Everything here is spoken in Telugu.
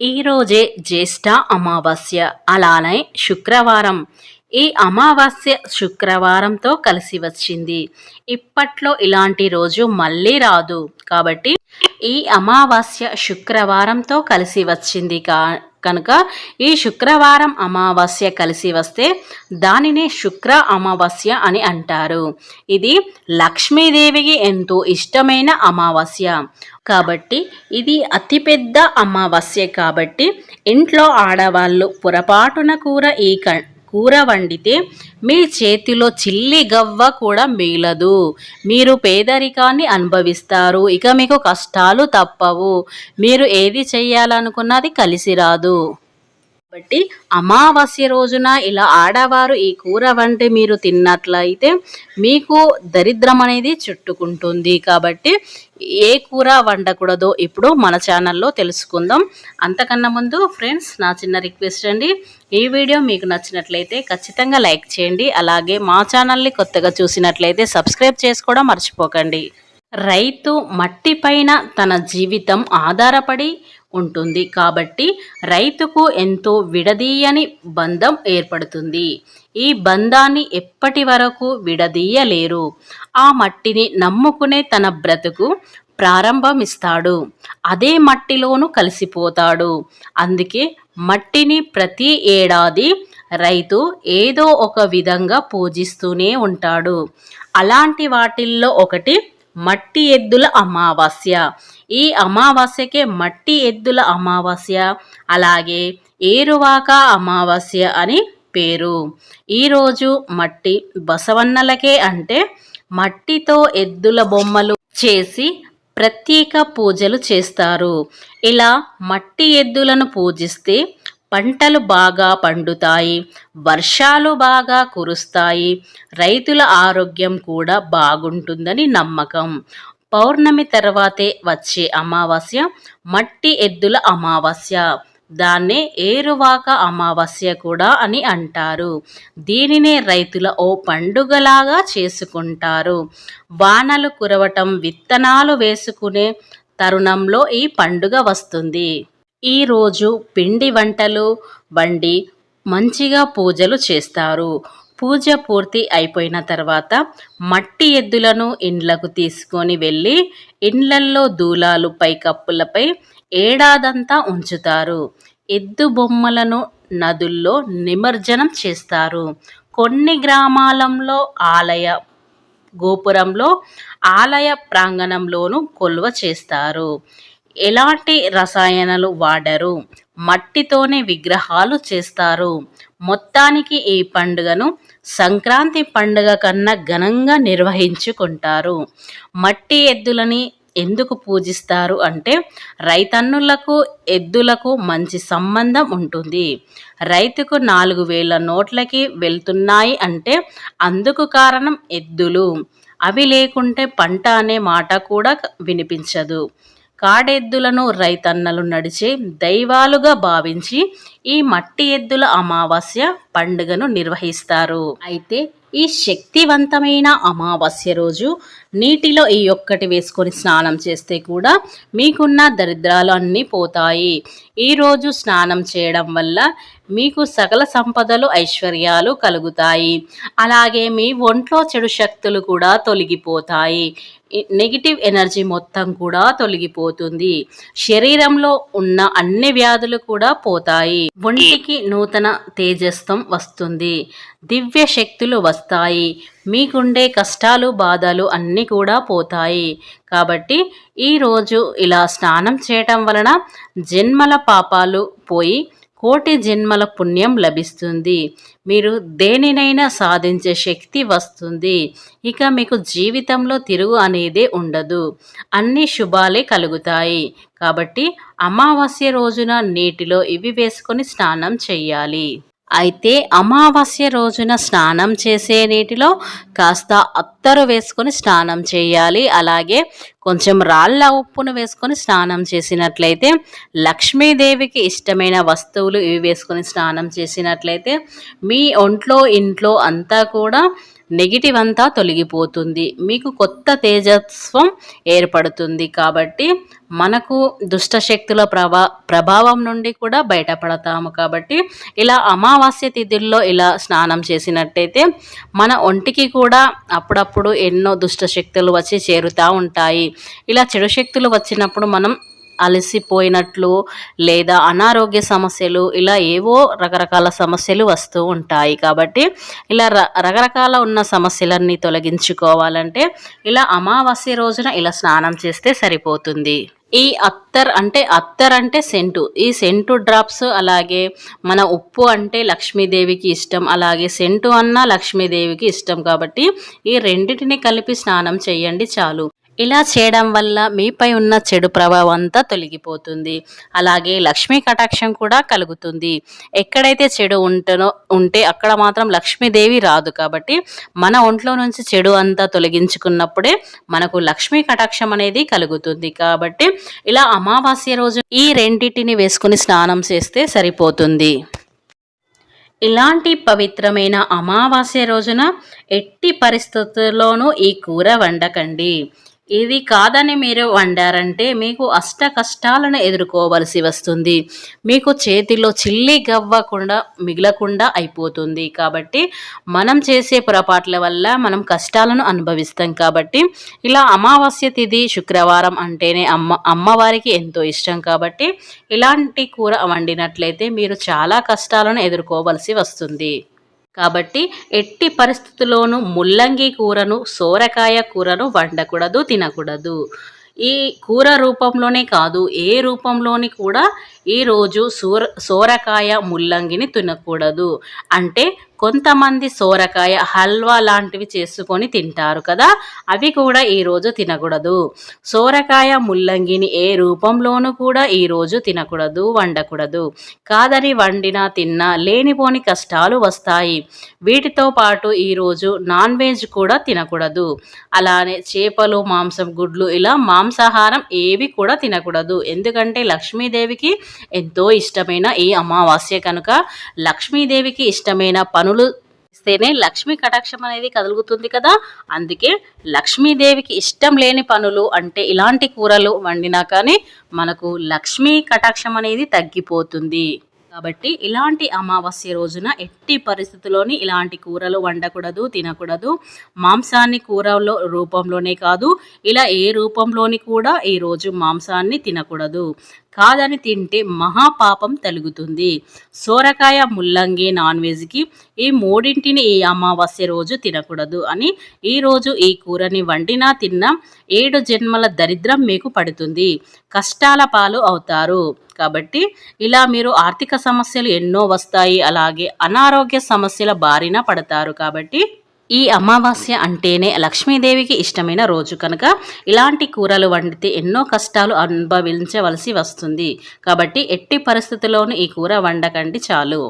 ఈరోజే జ్యేష్ఠ అమావాస్య అలానే శుక్రవారం. ఈ అమావాస్య శుక్రవారంతో కలిసి వచ్చింది. ఇప్పట్లో ఇలాంటి రోజు మళ్ళీ రాదు. కాబట్టి ఈ అమావాస్య శుక్రవారంతో కలిసి వచ్చింది కా కనుక ఈ శుక్రవారం అమావాస్య కలిసి వస్తే దానినే శుక్ర అమావాస్య అని అంటారు. ఇది లక్ష్మీదేవికి ఎంతో ఇష్టమైన అమావాస్య. కాబట్టి ఇది అతిపెద్ద అమావాస్య కాబట్టి ఇంట్లో ఆడవాళ్ళు పొరపాటున కూర ఈ క కూర వండితే మీ చేతిలో చిల్లి గవ్వ కూడా మిగలదు మీరు పేదరికాన్ని అనుభవిస్తారు. ఇక మీకు కష్టాలు తప్పవు. మీరు ఏది చేయాలనుకున్నది కలిసి రాదు. కాబట్టి అమావాస్య రోజున ఇలా ఆడవారు ఈ కూర వంటి మీరు తిన్నట్లయితే మీకు దరిద్రం అనేది చుట్టుకుంటుంది. కాబట్టి ఏ కూర వండకూడదో ఇప్పుడు మన ఛానల్లో తెలుసుకుందాం. అంతకన్నా ముందు ఫ్రెండ్స్ నా చిన్న రిక్వెస్ట్ అండి. ఈ వీడియో మీకు నచ్చినట్లయితే ఖచ్చితంగా లైక్ చేయండి. అలాగే మా ఛానల్ని కొత్తగా చూసినట్లయితే సబ్స్క్రైబ్ చేసుకోవడం మర్చిపోకండి. రైతు మట్టిపైన తన జీవితం ఆధారపడి ఉంటుంది. కాబట్టి రైతుకు ఎంతో విడదీయని బంధం ఏర్పడుతుంది. ఈ బంధాన్ని ఎప్పటి వరకు విడదీయలేరు? ఆ మట్టిని నమ్ముకునే తన బ్రతుకు ప్రారంభమిస్తాడు. అదే మట్టిలోను కలిసిపోతాడు. అందుకే మట్టిని ప్రతి ఏడాది రైతు ఏదో ఒక విధంగా పూజిస్తూనే ఉంటాడు. అలాంటి వాటిల్లో ఒకటి మట్టి ఎద్దుల అమావాస్య. ఈ అమావాస్యకే మట్టి ఎద్దుల అమావాస్య అలాగే ఏరువాక అమావాస్య అని పేరు. ఈరోజు మట్టి బసవన్నలకే అంటే మట్టితో ఎద్దుల బొమ్మలు చేసి ప్రత్యేక పూజలు చేస్తారు. ఇలా మట్టి ఎద్దులను పూజిస్తే పంటలు బాగా పండుతాయి వర్షాలు బాగా కురుస్తాయి రైతుల ఆరోగ్యం కూడా బాగుంటుందని నమ్మకం. పౌర్ణమి తర్వాతే వచ్చే అమావాస్య మట్టి ఎద్దుల అమావాస్య. దాన్నే ఏరువాక అమావాస్య కూడా అని అంటారు. దీనినే రైతుల ఓ పండుగలాగా చేసుకుంటారు. వానలు కురవటం విత్తనాలు వేసుకునే తరుణంలో ఈ పండుగ వస్తుంది. ఈరోజు పిండి వంటలు వండి మంచిగా పూజలు చేస్తారు. పూజ పూర్తి అయిపోయిన తర్వాత మట్టి ఎద్దులను ఇండ్లకు తీసుకొని వెళ్ళి ఇండ్లల్లో దూలాలు పైకప్పులపై ఏడాదంతా ఉంచుతారు. ఎద్దు బొమ్మలను నదుల్లో నిమజ్జనం చేస్తారు. కొన్ని గ్రామాలలో ఆలయ గోపురంలో ఆలయ ప్రాంగణంలోనూ కొలువ చేస్తారు. ఎలాంటి రసాయనాలు వాడరు? మట్టితోనే విగ్రహాలు చేస్తారు. మొత్తానికి ఈ పండుగను సంక్రాంతి పండుగ కన్నా ఘనంగా నిర్వహించుకుంటారు. మట్టి ఎద్దులని ఎందుకు పూజిస్తారు అంటే రైతన్నులకు ఎద్దులకు మంచి సంబంధం ఉంటుంది. రైతుకు నాలుగు వేల నోట్లకి వెళ్తున్నాయి అంటే అందుకు కారణం ఎద్దులు. అవి లేకుంటే పంట అనే మాట కూడా వినిపించదు. కాడెద్దులను రైతన్నలు నడిచే దైవాలుగా భావించి ఈ మట్టి ఎద్దుల అమావాస్య పండుగను నిర్వహిస్తారు. అయితే ఈ శక్తివంతమైన అమావాస్య రోజు నీటిలో ఈ ఒక్కటి వేసుకొని స్నానం చేస్తే కూడా మీకున్న దరిద్రాలు అన్నీ పోతాయి. ఈరోజు స్నానం చేయడం వల్ల మీకు సకల సంపదలు ఐశ్వర్యాలు కలుగుతాయి. అలాగే మీ ఒంట్లో చెడు శక్తులు కూడా తొలగిపోతాయి. నెగిటివ్ ఎనర్జీ మొత్తం కూడా తొలగిపోతుంది. శరీరంలో ఉన్న అన్ని వ్యాధులు కూడా పోతాయి. ఒంటికి నూతన తేజస్వం వస్తుంది. దివ్య శక్తులు వస్తాయి. మీకుండే కష్టాలు బాధలు అన్నీ కూడా పోతాయి. కాబట్టి ఈరోజు ఇలా స్నానం చేయటం వలన జన్మల పాపాలు పోయి కోటి జన్మల పుణ్యం లభిస్తుంది. మీరు దేనినైనా సాధించే శక్తి వస్తుంది. ఇక మీకు జీవితంలో తిరుగు అనేదే ఉండదు. అన్ని శుభాలే కలుగుతాయి. కాబట్టి అమావాస్య రోజున నీటిలో ఇవి వేసుకొని స్నానం చెయ్యాలి. అయితే అమావాస్య రోజున స్నానం చేసే నీటిలో కాస్త అత్తరు వేసుకొని స్నానం చేయాలి. అలాగే కొంచెం రాళ్ళ ఉప్పును వేసుకొని స్నానం చేసినట్లయితే లక్ష్మీదేవికి ఇష్టమైన వస్తువులు ఇవి వేసుకొని స్నానం చేసినట్లయితే మీ ఒంట్లో ఇంట్లో అంతా కూడా నెగిటివ్ అంతా తొలగిపోతుంది. మీకు కొత్త తేజస్వం ఏర్పడుతుంది కాబట్టి మనకు దుష్ట శక్తుల ప్రభా ప్రభావం నుండి కూడా బయటపడతాము కాబట్టి ఇలా అమావాస్య తిథుల్లో ఇలా స్నానం చేసినట్టయితే మన ఒంటికి కూడా అప్పుడప్పుడు ఎన్నో దుష్ట శక్తులు వచ్చి చేరుతూ ఉంటాయి. ఇలా చెడు శక్తులు వచ్చినప్పుడు మనం అలసిపోయినట్లు లేదా అనారోగ్య సమస్యలు ఇలా ఏవో రకరకాల సమస్యలు వస్తూ ఉంటాయి. కాబట్టి ఇలా ర రకరకాల ఉన్న సమస్యలన్నీ తొలగించుకోవాలంటే ఇలా అమావాస్య రోజున ఇలా స్నానం చేస్తే సరిపోతుంది. ఈ అత్తర్ అంటే అత్తర్ అంటే సెంటు. ఈ సెంటు డ్రాప్స్ అలాగే మన ఉప్పు అంటే లక్ష్మీదేవికి ఇష్టం. అలాగే సెంటు అన్న లక్ష్మీదేవికి ఇష్టం. కాబట్టి ఈ రెండింటిని కలిపి స్నానం చేయండి చాలు. ఇలా చేయడం వల్ల మీపై ఉన్న చెడు ప్రభావం అంతా తొలగిపోతుంది. అలాగే లక్ష్మీ కటాక్షం కూడా కలుగుతుంది. ఎక్కడైతే చెడు ఉంటనో ఉంటే అక్కడ మాత్రం లక్ష్మీదేవి రాదు కాబట్టి మన ఒంట్లో నుంచి చెడు అంతా తొలగించుకున్నప్పుడే మనకు లక్ష్మీ కటాక్షం అనేది కలుగుతుంది. కాబట్టి ఇలా అమావాస్య రోజు ఈ రెండింటిని వేసుకుని స్నానం చేస్తే సరిపోతుంది. ఇలాంటి పవిత్రమైన అమావాస్య రోజున ఎట్టి పరిస్థితుల్లోనూ ఈ కూర వండకండి. ఇది కాదని మీరు వండారంటే మీకు అష్ట కష్టాలను ఎదుర్కోవలసి వస్తుంది. మీకు చేతిలో చిల్లి గవ్వకుండా మిగలకుండా అయిపోతుంది. కాబట్టి మనం చేసే పొరపాట్ల వల్ల మనం కష్టాలను అనుభవిస్తాం. కాబట్టి ఇలా అమావాస్య తిథి శుక్రవారం అంటేనే అమ్మ అమ్మవారికి ఎంతో ఇష్టం. కాబట్టి ఇలాంటి కూర వండినట్లయితే మీరు చాలా కష్టాలను ఎదుర్కోవలసి వస్తుంది. కాబట్టి ఎట్టి పరిస్థితుల్లోనూ ముల్లంగి కూరను సోరకాయ కూరను వండకూడదు తినకూడదు. ఈ కూర రూపంలోనే కాదు ఏ రూపంలోని కూడా ఈరోజు సూర సోరకాయ ముల్లంగిని తినకూడదు. అంటే కొంతమంది సోరకాయ హల్వా లాంటివి చేసుకొని తింటారు కదా అవి కూడా ఈరోజు తినకూడదు. సోరకాయ ముల్లంగిని ఏ రూపంలోనూ కూడా ఈరోజు తినకూడదు వండకూడదు. కాదని వండినా తిన్నా లేనిపోని కష్టాలు వస్తాయి. వీటితో పాటు ఈరోజు నాన్ వెజ్ కూడా తినకూడదు. అలానే చేపలు మాంసం గుడ్లు ఇలా మాంసాహారం ఏవి కూడా తినకూడదు. ఎందుకంటే లక్ష్మీదేవికి ఎంతో ఇష్టమైన ఈ అమావాస్య కనుక లక్ష్మీదేవికి ఇష్టమైన పను పనులు ఇస్తేనే లక్ష్మీ కటాక్షం అనేది కదులుగుతుంది కదా. అందుకే లక్ష్మీదేవికి ఇష్టం లేని పనులు అంటే ఇలాంటి కూరలు వండినా కానీ మనకు లక్ష్మీ కటాక్షం అనేది తగ్గిపోతుంది. కాబట్టి ఇలాంటి అమావాస్య రోజున ఎట్టి పరిస్థితుల్లోని ఇలాంటి కూరలు వండకూడదు తినకూడదు. మాంసాన్ని కూరలో రూపంలోనే కాదు ఇలా ఏ రూపంలోని కూడా ఈరోజు మాంసాన్ని తినకూడదు. కాదని తింటే మహాపాపం తలుగుతుంది. సోరకాయ ముల్లంగి నాన్ వెజ్కి ఈ మూడింటిని ఈ అమావాస్య రోజు తినకూడదు అని ఈరోజు ఈ కూరని వండినా తిన్నా ఏడు జన్మల దరిద్రం మీకు పడుతుంది. కష్టాల పాలు అవుతారు. కాబట్టి ఇలా మీరు ఆర్థిక సమస్యలు ఎన్నో వస్తాయి అలాగే అనారోగ్య సమస్యల బారిన పడతారు కాబట్టి ఈ అమావాస్య అంటేనే లక్ష్మీదేవికి ఇష్టమైన రోజు. కనుక ఇలాంటి కూరలు వండితే ఎన్నో కష్టాలు అనుభవించవలసి వస్తుంది. కాబట్టి ఎట్టి పరిస్థితుల్లోనూ ఈ కూర వండకండి చాలు.